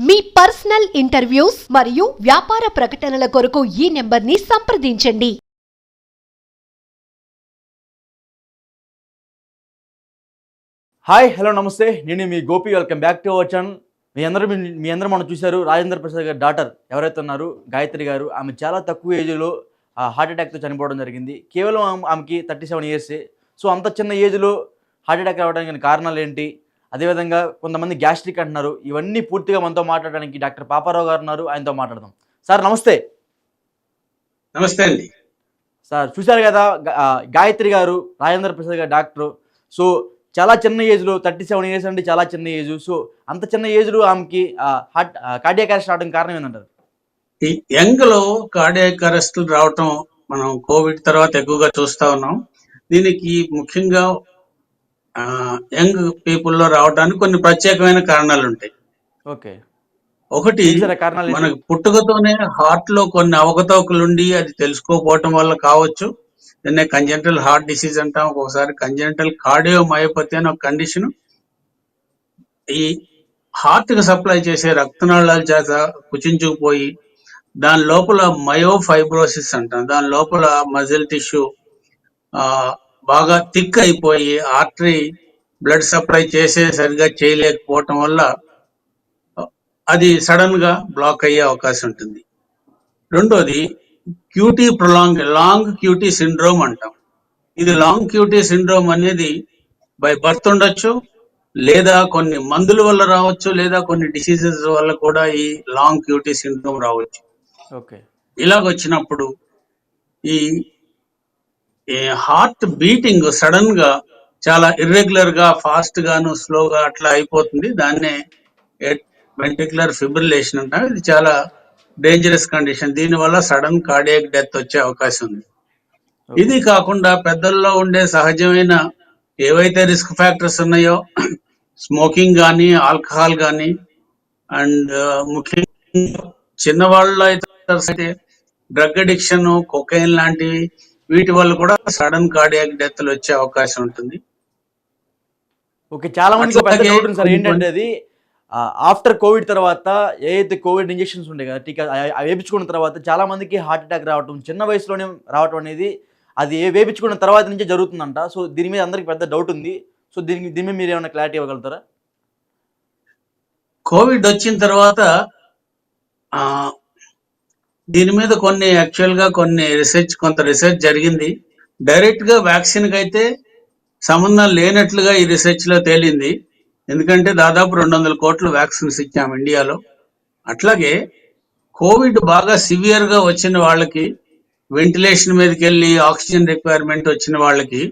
మీ personal interviews మరియు వ్యాపార ప్రకటనల కొరకు ఈ నెంబర్ని సంప్రదించండి. హాయ్ హలో నమస్తే. నేను మీ Gopi. Welcome back to our channel. మీ అందరూ మీ- అందరూ మనం చూశారు. రాజేంద్ర ప్రసాద్ గారి డాటర్ ఎవరైతే ఉన్నారు గాయత్రి గారు ఆమె చాలా తక్కువ ఏజ్లో హార్ట్ అటాక్తో చనిపోవడం జరిగింది. కేవలం ఆమె- ఆమెకి థర్టీ సెవెన్ ఇయర్సే సో అంత చిన్న ఏజ్లో హార్ట్ అటాక్ రావడానికి కారణాలు ఏంటి? అదేవిధంగా కొంతమంది గ్యాస్ట్రిక్ అంటున్నారు. ఇవన్నీ పూర్తిగా మనతో మాట్లాడడానికి డాక్టర్ పాపారావు గారు ఉన్నారు. ఆయనతో మాట్లాడదాం. సార్ నమస్తే. నమస్తే అండి. సార్ చూశారు కదా గాయత్రి గారు రాజేంద్ర ప్రసాద్ గారు డాక్టర్. సో చాలా చిన్న ఏజ్లో థర్టీ సెవెన్ ఇయర్స్ అంటే చాలా చిన్న ఏజ్ సో అంత చిన్న ఏజ్లో ఆమెకి హార్ట్ కార్డియాక్ అరెస్ట్ రావడానికి కారణం ఏంటంటారు ఈ యంగ్లో కార్డియాక్ అరెస్టులు రావటం మనం కోవిడ్ తర్వాత ఎక్కువగా చూస్తా ఉన్నాం. దీనికి ముఖ్యంగా యంగ్ పీపుల్లో రావడానికి కొన్ని ప్రత్యేకమైన కారణాలు ఉంటాయి ఓకే. ఒకటి? మనకు పుట్టుకతోనే హార్ట్లో కొన్ని అవకతవకలు ఉండి అది తెలుసుకోకపోవటం వల్ల కావచ్చు. దీన్నే కంజెంటల్ హార్ట్ డిసీజ్ అంటాం ఒకసారి కంజెంటల్ కార్డియోమయోపతి అనే ఒక కండిషన్. ఈ హార్ట్కి సప్లై చేసే రక్తనాళాల చేత కుచించుకుపోయి దాని లోపల మయోఫైబ్రోసిస్ అంటాం. దాని లోపల మజిల్ టిష్యూ ఆ బాగా థిక్ అయిపోయి ఆర్టరీ బ్లడ్ సప్లై చేసే సరిగా చేయలేకపోవటం వల్ల అది సడన్గా బ్లాక్ అయ్యే అవకాశం ఉంటుంది. రెండోది QT prolong long QT syndrome అంటాం. ఇది లాంగ్ క్యూటీ సిండ్రోమ్ అనేది బై బర్త్ ఉండొచ్చు లేదా కొన్ని మందుల వల్ల రావచ్చు లేదా కొన్ని డిసీజెస్ వల్ల కూడా ఈ లాంగ్ క్యూటీ సిండ్రోమ్ రావచ్చు. ఓకే. ఇలాగ వచ్చినప్పుడు ఈ హార్ట్ బీటింగ్ సడన్గా చాలా ఇర్రెగ్యులర్గా ఫాస్ట్ గాను స్లోగా అట్లా అయిపోతుంది. దాన్నే వెంటిక్యులర్ ఫిబ్రిలేషన్ అంటారు. ఇది చాలా డేంజరస్ కండిషన్ దీని వల్ల సడన్ కార్డియక్ డెత్ వచ్చే అవకాశం ఉంది. ఇది కాకుండా పెద్దల్లో ఉండే సహజమైన ఏవైతే రిస్క్ ఫ్యాక్టర్స్ ఉన్నాయో స్మోకింగ్ కానీ ఆల్కహాల్ కానీ అండ్ ముఖ్యంగా చిన్నవాళ్ళలో అయితే డ్రగ్ అడిక్షన్ కొకైన్ లాంటివి వీటి వల్ల కూడా సడన్ కార్డియాక్ డెత్ వచ్చే అవకాశం ఉంటుంది. ఓకే చాలా మందికి ఒక పెద్ద అట్లాగే డౌట్ ఉంది సార్. ఏంటంటే అది ఆఫ్టర్ కోవిడ్ తర్వాత ఏదైతే కోవిడ్ ఇంజెక్షన్స్ ఉంటాయి కదా టీకా అవి- వేపించుకున్న తర్వాత చాలా మందికి హార్ట్ అటాక్ రావటం చిన్న వయసులోనే రావటం అనేది అది ఏ వేపించుకున్న తర్వాత నుంచే జరుగుతుందంట. సో దీని మీద అందరికి పెద్ద డౌట్ ఉంది. సో దీనికి దీని మీద మీరు ఏమైనా క్లారిటీ ఇవ్వగలుగుతారా? కోవిడ్ వచ్చిన తర్వాత దీని మీద కొన్ని యాక్చువల్గా కొన్ని రీసెర్చ్ కొంత రీసెర్చ్ జరిగింది. డైరెక్ట్గా వ్యాక్సిన్కి అయితే సంబంధం లేనట్లుగా ఈ రీసెర్చ్లో తేలింది. ఎందుకంటే దాదాపు రెండు వందల కోట్లు వ్యాక్సిన్స్ ఇచ్చాం ఇండియాలో. అట్లాగే కోవిడ్ బాగా సివియర్గా వచ్చిన వాళ్ళకి వెంటిలేషన్ మీదకి వెళ్ళి ఆక్సిజన్ రిక్వైర్మెంట్ వచ్చిన వాళ్ళకి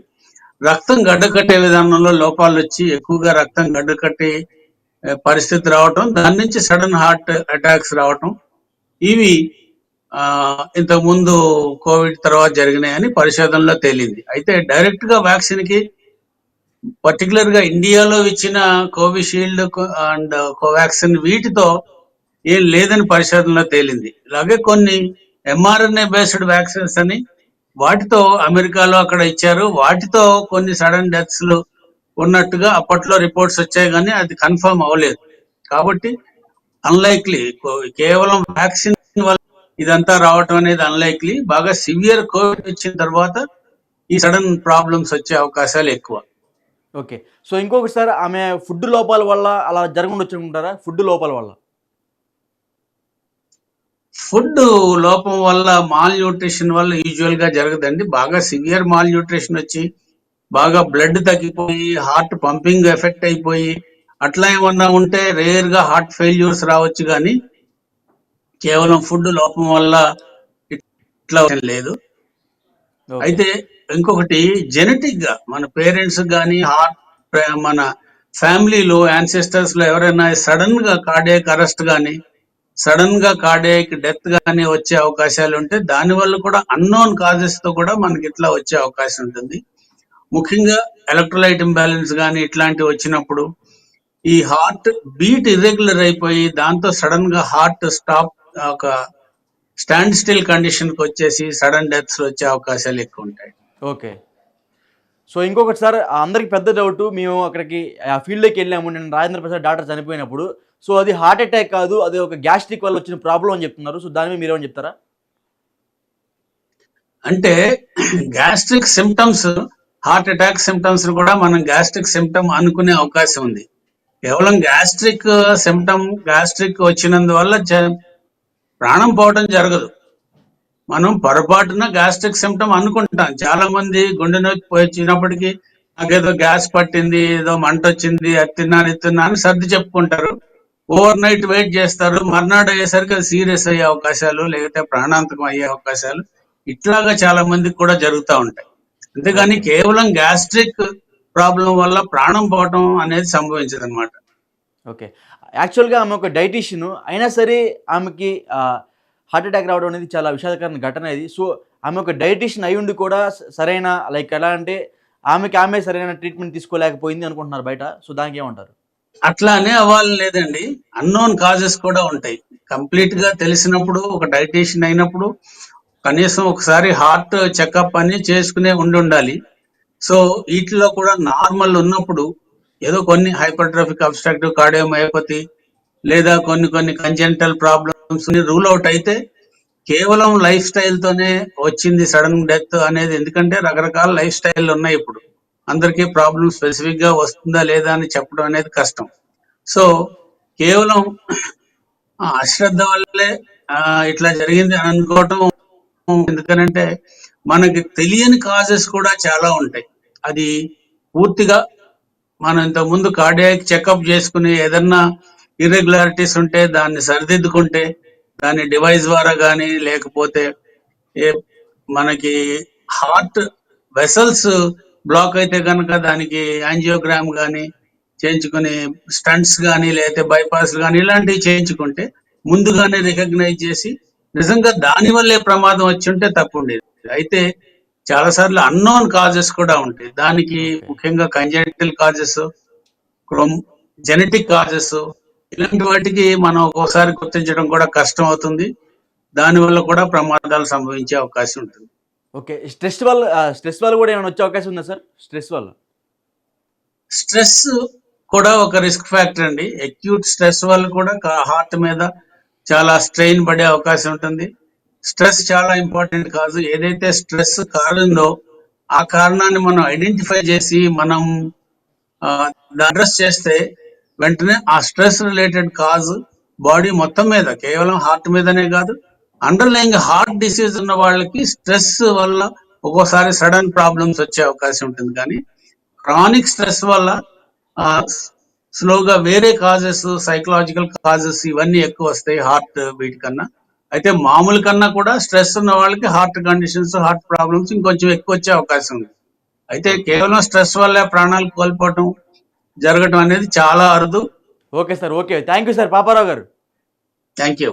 రక్తం గడ్డకట్టే విధానంలో లోపాలు వచ్చి ఎక్కువగా రక్తం గడ్డకట్టే పరిస్థితి రావటం దాని నుంచి సడన్ హార్ట్ అటాక్స్ రావటం ఇవి ఆ, ఇంతకు ముందు కోవిడ్ తర్వాత జరిగినాయని పరిశోధనలో తేలింది. అయితే డైరెక్ట్గా వ్యాక్సిన్కి పర్టికులర్గా ఇండియాలో ఇచ్చిన కోవిషీల్డ్ అండ్ కోవాక్సిన్ వీటితో ఏం లేదని పరిశోధనలో తేలింది. అలాగే కొన్ని ఎంఆర్ఎన్ఏ బేస్డ్ వ్యాక్సిన్స్ అని వాటితో అమెరికాలో అక్కడ ఇచ్చారు. వాటితో కొన్ని సడన్ డెత్స్ ఉన్నట్టుగా అప్పట్లో రిపోర్ట్స్ వచ్చాయి కానీ అది కన్ఫర్మ్ అవ్వలేదు. కాబట్టి అన్లైక్లీ కేవలం వ్యాక్సిన్ ఇదంతా రావటం అనేది అన్లైక్లీ బాగా సివియర్ కోవిడ్ వచ్చిన తర్వాత ఈ సడన్ ప్రాబ్లమ్స్ వచ్చే అవకాశాలు ఎక్కువ. ఓకే. సో ఇంకొకటి సార్ ఆమె ఫుడ్ లోపాల వల్ల అలా జరగకుండా ఉంటారా ఫుడ్ లోపాల వల్ల. ఫుడ్ లోపం వల్ల మాల్ న్యూట్రిషన్ వల్ల యూజువల్గా జరగదండి. బాగా సివియర్ మాల్ న్యూట్రిషన్ వచ్చి బాగా బ్లడ్ తగ్గిపోయి హార్ట్ పంపింగ్ ఎఫెక్ట్ అయిపోయి అట్లా ఏమన్నా ఉంటే రేర్గా హార్ట్ ఫెయిల్యూర్స్ రావచ్చు కానీ కేవలం ఫుడ్ లోపం వల్ల ఇట్లా లేదు. అయితే ఇంకొకటి జెనెటిక్గా మన పేరెంట్స్ కానీ హార్ట్ మన ఫ్యామిలీలో యాన్సెస్టర్స్లో ఎవరైనా సడన్గా కార్డియాక్ అరెస్ట్ గానీ సడన్గా కార్డియాక్ డెత్ గానీ వచ్చే అవకాశాలు ఉంటే దాని వల్ల కూడా అన్నోన్ కాజెస్తో కూడా మనకి ఇట్లా వచ్చే అవకాశం ఉంటుంది ముఖ్యంగా ఎలక్ట్రోలైట్ ఇంబ్యాలెన్స్ గానీ ఇట్లాంటివి వచ్చినప్పుడు ఈ హార్ట్ బీట్ ఇర్రెగ్యులర్ అయిపోయి దాంతో సడన్గా హార్ట్ స్టాప్ ఒక స్టాండ్ స్టిల్ కండిషన్కి వచ్చేసి సడన్ డెత్స్ వచ్చే అవకాశాలు ఎక్కువ ఉంటాయి. ఓకే. సో ఇంకొకటి సార్ అందరికి పెద్ద డౌట్ మేము అక్కడికి ఆ ఫీల్డ్లోకి వెళ్ళాము నేను రాజేంద్ర ప్రసాద్ డాక్టర్ చనిపోయినప్పుడు సో అది హార్ట్ అటాక్ కాదు అది ఒక గ్యాస్ట్రిక్ వల్ల వచ్చిన ప్రాబ్లం అని చెప్తున్నారు సో దాని మీద మీరేమని చెప్తారా? అంటే gastric symptoms heart attack symptoms కూడా మనం గ్యాస్ట్రిక్ సిమ్టమ్ అనుకునే అవకాశం ఉంది. కేవలం గ్యాస్ట్రిక్ సిమ్టమ్ గ్యాస్ట్రిక్ వచ్చినందువల్ల ప్రాణం పోవడం జరగదు. మనం పొరపాటున గ్యాస్ట్రిక్ సిమ్టమ్ అనుకుంటాం. చాలా మంది గుండె నొప్పి వచ్చినప్పటికీ నాకేదో గ్యాస్ పట్టింది ఏదో మంట వచ్చింది అది తిన్నాను ఇది తిన్నాను అని సర్ది చెప్పుకుంటారు. ఓవర్ నైట్ వెయిట్ చేస్తారు. మర్నాడు అయ్యేసరికి అది సీరియస్ అయ్యే అవకాశాలు లేకపోతే ప్రాణాంతకం అయ్యే అవకాశాలు ఇట్లాగా చాలా మందికి కూడా జరుగుతూ ఉంటాయి. అంతేగాని కేవలం గ్యాస్ట్రిక్ ప్రాబ్లం వల్ల ప్రాణం పోవటం అనేది సంభవించదు అనమాట ఓకే. యాక్చువల్గా ఆమె ఒక డైటీషియన్. అయినా సరే ఆమెకి హార్ట్ అటాక్ రావడం అనేది చాలా విషాదకరమైన ఘటన ఇది. సో ఆమె ఒక డైటీషియన్ అయి ఉండి కూడా సరైన లైక్ ఎలా అంటే ఆమెకి ఆమె సరైన ట్రీట్మెంట్ తీసుకోలేకపోయింది అనుకుంటున్నారు బయట. సో దానికి ఏమంటారు? అట్లానే అవ్వాలి లేదండి. అన్నోన్ కాజెస్ కూడా ఉంటాయి. కంప్లీట్గా తెలిసినప్పుడు ఒక డైటీషియన్ అయినప్పుడు కనీసం ఒకసారి హార్ట్ చెకప్ అని చేసుకునే ఉండి ఉండాలి. సో వీటిలో కూడా నార్మల్ ఉన్నప్పుడు ఏదో కొన్ని హైపర్ట్రాఫిక్ అబ్స్ట్రాక్టివ్ కార్డియోమయోపతి లేదా కొన్ని కొన్ని కంజెంటల్ ప్రాబ్లమ్స్ రూల్ అవుట్ అయితే కేవలం లైఫ్ స్టైల్ తోనే వచ్చింది సడన్ డెత్ అనేది. ఎందుకంటే రకరకాల లైఫ్ స్టైల్ ఉన్నాయి ఇప్పుడు. అందరికీ ప్రాబ్లం స్పెసిఫిక్గా వస్తుందా లేదా అని చెప్పడం అనేది కష్టం. సో కేవలం అశ్రద్ధ వల్లే ఇట్లా జరిగింది అని అనుకోవటం ఎందుకనంటే మనకి తెలియని కాజెస్ కూడా చాలా ఉంటాయి. అది పూర్తిగా మనం ఇంత ముందు కార్డియాక్ చెకప్ చేసుకుని ఏదన్నా ఇర్రెగ్యులారిటీస్ ఉంటే దాన్ని సరిదిద్దుకుంటే దాని డివైస్ ద్వారా కానీ లేకపోతే ఏ మనకి హార్ట్ వెసల్స్ బ్లాక్ అయితే కనుక దానికి యాంజియోగ్రామ్ కానీ చేయించుకుని స్టంట్స్ కానీ లేకపోతే బైపాస్ కానీ ఇలాంటివి చేయించుకుంటే ముందుగానే రికగ్నైజ్ చేసి నిజంగా దాని వల్లే ప్రమాదం వచ్చి ఉంటే తప్పు ఉండేది అయితే చాలా సార్లు అన్నోన్ కాజెస్ కూడా ఉంటాయి. దానికి ముఖ్యంగా congenital causes chrome genetic causes ఇలాంటి వాటికి మనం ఒక్కోసారి గుర్తించడం కూడా కష్టం అవుతుంది. దానివల్ల కూడా ప్రమాదాలు సంభవించే అవకాశం ఉంటుంది. ఓకే. స్ట్రెస్ వల్ల స్ట్రెస్ వల్ల కూడా ఏమైనా వచ్చే అవకాశం ఉందా సార్? స్ట్రెస్ వల్ల. స్ట్రెస్ కూడా ఒక రిస్క్ ఫ్యాక్టర్ అండి. అక్యూట్ స్ట్రెస్ వల్ల కూడా హార్ట్ మీద చాలా స్ట్రెయిన్ పడే అవకాశం ఉంటుంది. స్ట్రెస్ చాలా ఇంపార్టెంట్ కాదు. ఏదైతే స్ట్రెస్ కారణందో ఆ కారణాన్ని మనం ఐడెంటిఫై చేసి మనం అడ్రస్ చేస్తే వెంటనే ఆ స్ట్రెస్ రిలేటెడ్ కాజ్ బాడీ మొత్తం మీద కేవలం హార్ట్ మీదనే కాదు అండర్లైంగ్ హార్ట్ డిసీజ్ ఉన్న వాళ్ళకి స్ట్రెస్ వల్ల ఒక్కోసారి సడన్ ప్రాబ్లమ్స్ వచ్చే అవకాశం ఉంటుంది. కానీ క్రానిక్ స్ట్రెస్ వల్ల స్లోగా వేరే కాజెస్ సైకలాజికల్ కాజెస్ ఇవన్నీ ఎక్కువ వస్తాయి హార్ట్ బీట్ కన్నా. అయితే మామూలు కన్నా కూడా స్ట్రెస్ ఉన్న వాళ్ళకి హార్ట్ కండిషన్స్ హార్ట్ ప్రాబ్లమ్స్ ఇంకొంచెం ఎక్కువ వచ్చే అవకాశం ఉంది. అయితే కేవలం స్ట్రెస్ వల్ల ప్రాణాలు కోల్పోవటం జరగటం అనేది చాలా అరుదు. Okay sir okay. Thank you sir Paparao garu. Thank you